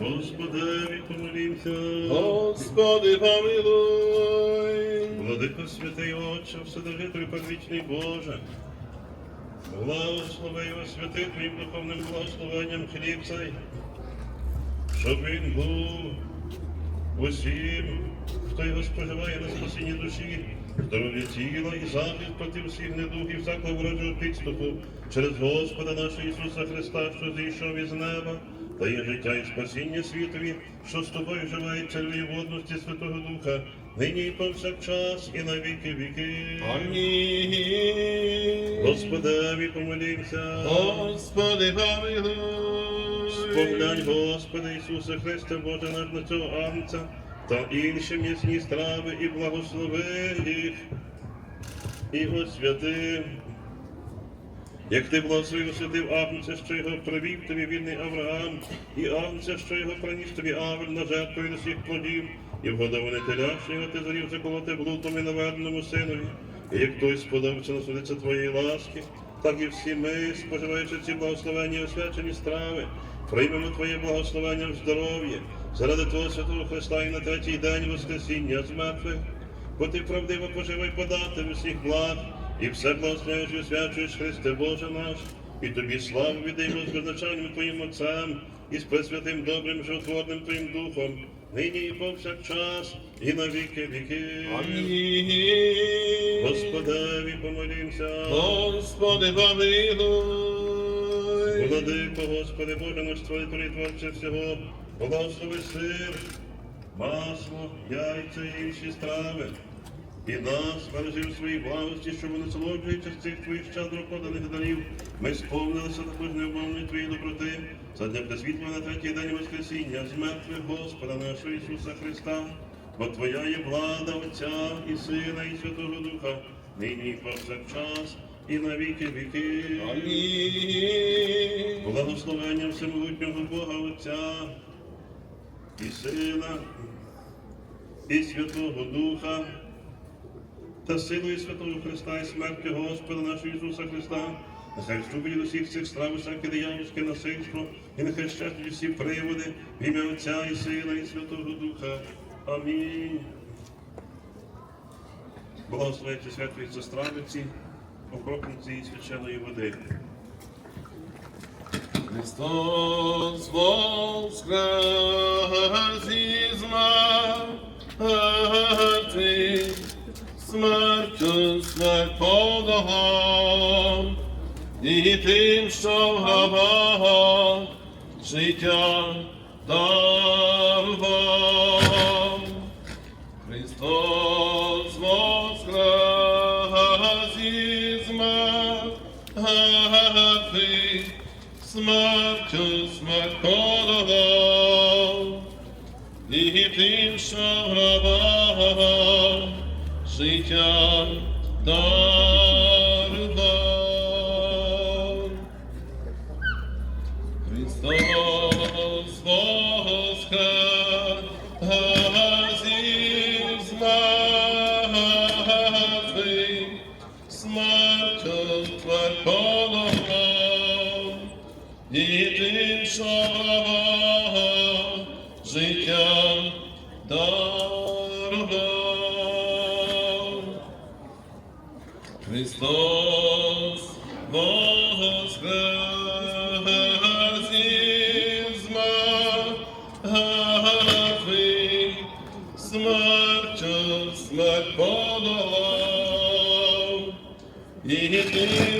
Господи, помолімся. Господи, помилуй. Владико святий Отче, Вседержителю предвічний Боже, благослови його святи Твоїм духовним благословенням хліб цей, щоб він був усім, хто його споживає на спасінні душі, здоров'я тіла і захист проти всіх недуг і всякого ворожого підступу через Господа нашого Ісуса Христа, що зійшов із неба, та є життя і спасіння світові, що з тобою живе і царює в одності Святого Духа, нині і повсякчас, і на віки віки. Амінь. Господеві помолімся. Господи, помилуй. Спомнянь, Господи Ісусе Христе, Боже наш на цього агнця та інші м'ясні страви і благослови їх і освяти. Як ти благословив освятив Агнця, що його привів тобі вірний Авраам, і Агнця, що його приніс тобі Авель на жертву від усіх плодів, і вгодований теля, що його ти зарів заколоти блудом і наверненому синові. І як той сподобався насудиться твоєї ласки, так і всі ми, споживаючи ці благословенні і освячені страви, приймемо Твоє благословення в здоров'я, заради Твого Святого Христа і на третій день Воскресіння з мертвих, бо ти правдиво поживай подати усіх благ, і все благословяєш і освячуєш Христе Боже наш, і тобі славу віддаємо з безначальним Твоїм Отцем і з пресвятим добрим животворним Твоїм Духом, нині і повсякчас, і на віки віки. Амінь. Господеві помолімся. Господи, помилуй. Владико, Господи, Боже наш Творитель і Творче всього, благослови сир, масло, яйця і інші страви. І нас бережи у своїй благості, щоб насолоджуючись цих твоїх щедро поданих дарів, ми сповнилися також необмовної твоєї доброти, задля присвітлення на третій день Воскресіння з мертвих Господа нашого Ісуса Христа, бо Твоя є влада Отця і Сина, і Святого Духа, нині і повсякчас, і на віки віки. Амінь. Благословення всемогутнього Бога Отця і Сина, і Святого Духа, та силою Святого Христа і смерті Господа нашого Ісуса Христа, нехай вступить до всіх цих страв всяке диявольське насильство, і нехай щастять всі приводи в ім'я Отця і Сина, і Святого Духа. Амінь. Благословляйте святуються страви ці, окропниці і священої води. Христос воскрес із мертвих, смертю смерть і тим, що в гробах життя дарував. Христос воскрес із мертвих, смертю смерть подолав, і тим, що в життя дарував. Христос воскрес із смертю що життя дарував. Христос воскрес з мертвих, смерть, смерть подолав, і тим,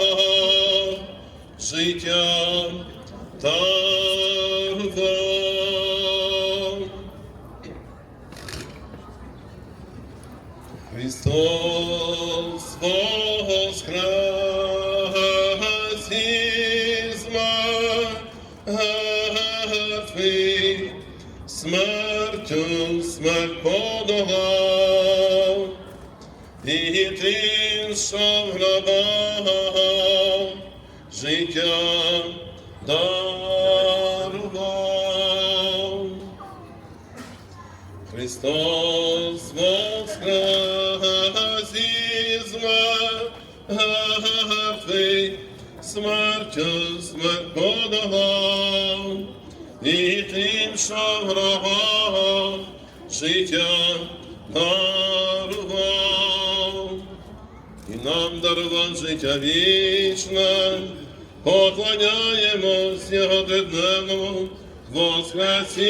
життя дарував. Христос воскрес із мертвих, смертю смерть подолав, і тим, що в гробах життя дарував. Христос воскрес із мертвих, смертю смерть подолав, і тим, що в гробах життя дарував, і нам дарував життя вічне, поклоняємось його тридневному воскресінню.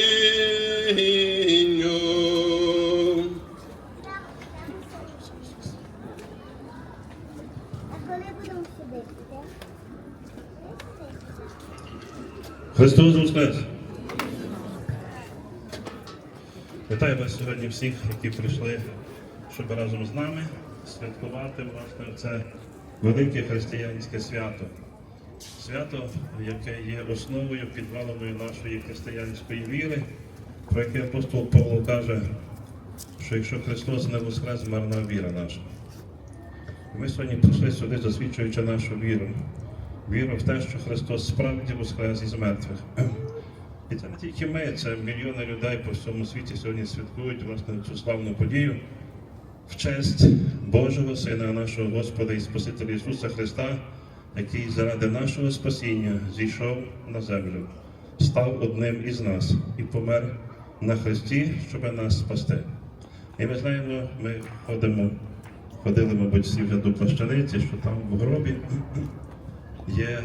Христос Воскрес! Вітаю вас сьогодні всіх, які прийшли, щоб разом з нами святкувати власне це велике християнське свято. Свято, яке є основою, підваленою нашої християнської віри, про яке апостол Павло каже, що якщо Христос не воскрес, марна віра наша. Ми сьогодні прийшли сюди, засвідчуючи нашу віру. Віру в те, що Христос справді воскрес із мертвих. І це не тільки ми, це мільйони людей по всьому світі сьогодні святкують власне цю славну подію в честь Божого Сина, нашого Господа і Спасителя Ісуса Христа, який заради нашого спасіння зійшов на землю, став одним із нас і помер на Христі, щоб нас спасти. І ми знаємо, ми ходимо, ходили, мабуть, всі вже до плащаниці, що там в гробі є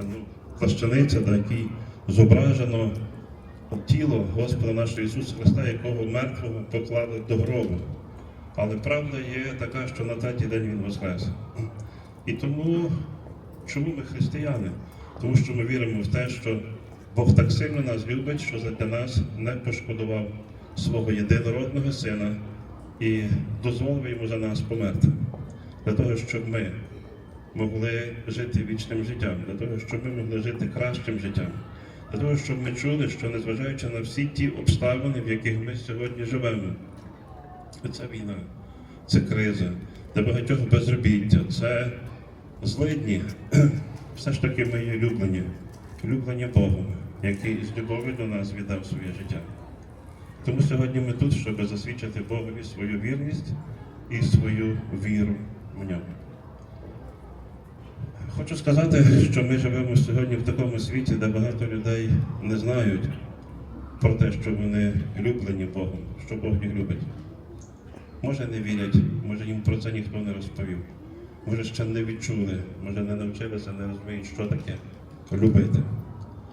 ну, плащаниця, на якій зображено тіло Господа нашого Ісуса Христа, якого мертвого поклали до гробу. Але правда є така, що на третій день Він воскрес. І тому, чому ми християни? Тому що ми віримо в те, що Бог так сильно нас любить, що для нас не пошкодував свого єдинородного сина і дозволив йому за нас померти. Для того, щоб ми могли жити вічним життям, для того, щоб ми могли жити кращим життям, для того, щоб ми чули, що незважаючи на всі ті обставини, в яких ми сьогодні живемо, це війна, це криза, для багатьох безробіття, це злидні. Все ж таки ми є люблені, люблені Богом, який з любові до нас віддав своє життя. Тому сьогодні ми тут, щоб засвідчити Богові свою вірність і свою віру в нього. Хочу сказати, що ми живемо сьогодні в такому світі, де багато людей не знають про те, що вони люблені Богом, що Бог їх любить. Може не вірять, може їм про це ніхто не розповів, може ще не відчули, може не навчилися, не розуміють, що таке любити.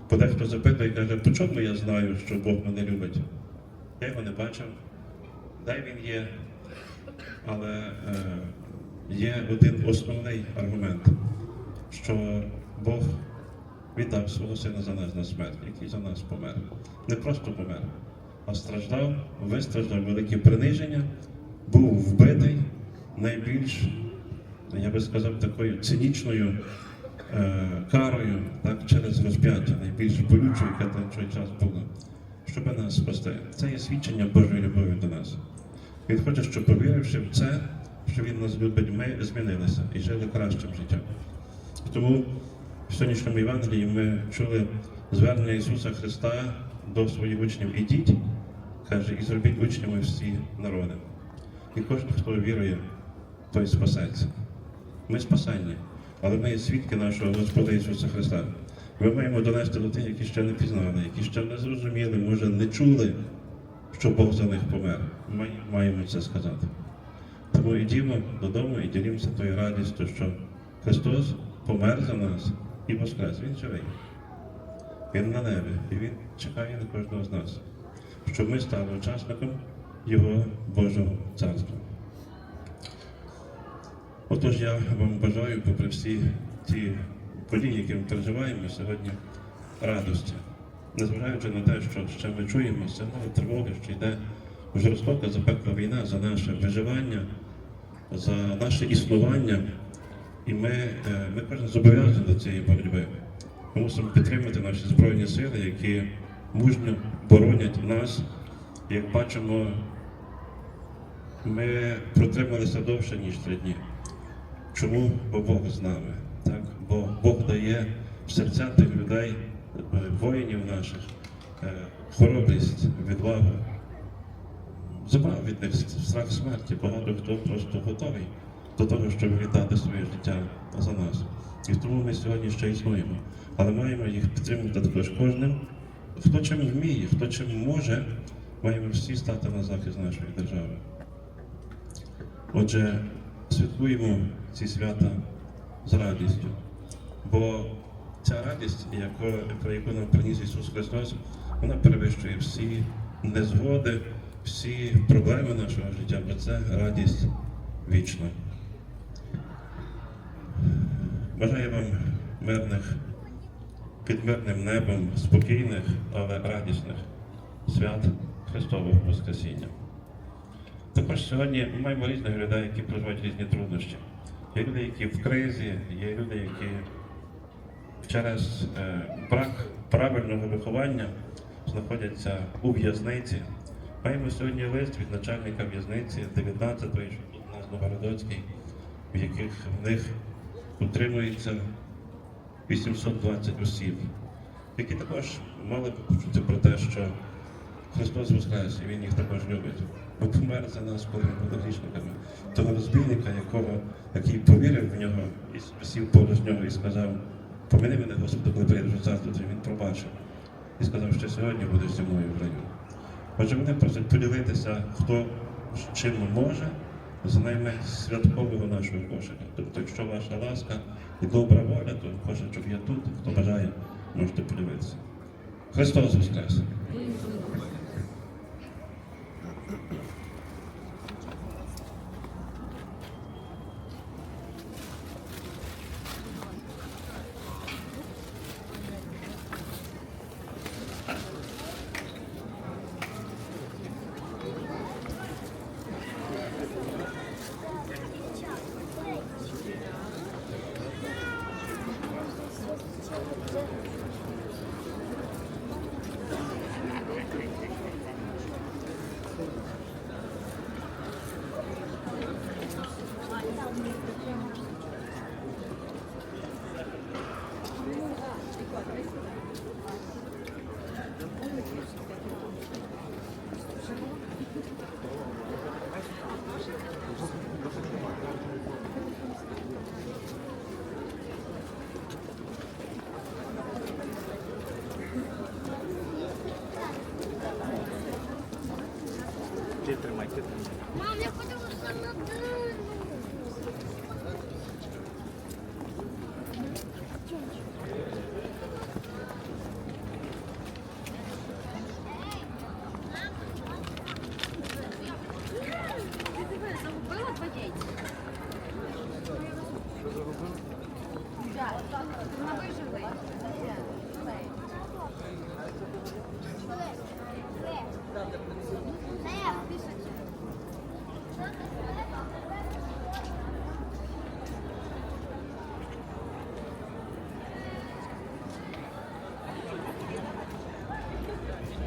Бо дехто запитує і каже, по чому я знаю, що Бог мене любить? Я його не бачив, де він є, але е, є один основний аргумент, що Бог віддав свого сина за нас на смерть, який за нас помер. Не просто помер, а страждав, вистраждав велике приниження, був вбитий найбільш, я би сказав, такою цинічною е, карою так, через розп'яття, найбільш болючою, яка на той час була, щоб нас спасти. Це є свідчення Божої любові до нас. Він хоче, щоб повіривши в це, що Він нас любить, ми змінилися і жили кращим життям. Тому в сьогоднішньому Євангелії ми чули звернення Ісуса Христа до своїх учнів. Ідіть, каже, і зробіть учнями всі народи. І кожен, хто вірує, той спасеться. Ми спасені, але ми є свідки нашого Господа Ісуса Христа. Ми маємо донести до тих, які ще не пізнали, які ще не зрозуміли, може не чули, що Бог за них помер. Ми маємо це сказати. Тому йдімо додому і ділімося тою радістю, що Христос помер за нас і воскрес. Він живий. Він на небі, і він чекає на кожного з нас, щоб ми стали учасником Його Божого царства. Отож я вам бажаю, попри всі ті події, які ми переживаємо сьогодні, радості. Незважаючи на те, що ще ми чуємо сигнали тривоги, що йде жорстока запекла війна за наше виживання, за наше існування, і ми, е, ми кожен зобов'язані до цієї боротьби. Ми мусимо підтримати наші збройні сили, які мужньо боронять нас. Як бачимо, ми протрималися довше, ніж три дні. Чому? Бо Бог з нами. Так? Бо Бог дає в серця тих людей, е, воїнів наших, е, хоробрість, відвагу. Забрав від них страх смерті. Багато хто просто готовий до того, щоб віддати своє життя за нас. І тому ми сьогодні ще існуємо. Але маємо їх підтримувати також кожним. Хто чим вміє, хто чим може, маємо всі стати на захист нашої держави. Отже, святкуємо ці свята з радістю. Бо ця радість, яку, про яку нам приніс Ісус Христос, вона перевищує всі незгоди, всі проблеми нашого життя, бо це радість вічна. Бажаю вам мирних, під мирним небом, спокійних, але радісних свят Христового Воскресіння. Також сьогодні ми маємо різних людей, які проживають різні труднощі. Є люди, які в кризі, є люди, які через е, брак правильного виховання знаходяться у в'язниці. Маємо сьогодні лист від начальника в'язниці 19-ї, що тут у нас Новгородоцький, в яких в них утримується 820 осіб, які також мали почути про те, що Христос Воскрес, і Він їх також любить. Бо помер за нас, коли ми грішниками. Того розбійника, якого, який повірив в нього і сів поруч нього і сказав, помини мене, Господи, коли прийдеш царство, то він пробачив. І сказав, що сьогодні будеш зі мною в раю. Отже, вони просять поділитися, хто чим може з ними святкового нашого кошика. Тобто, якщо ваша ласка і добра воля, то кошечок є тут, хто бажає, можете подивитися. Христос Воскрес!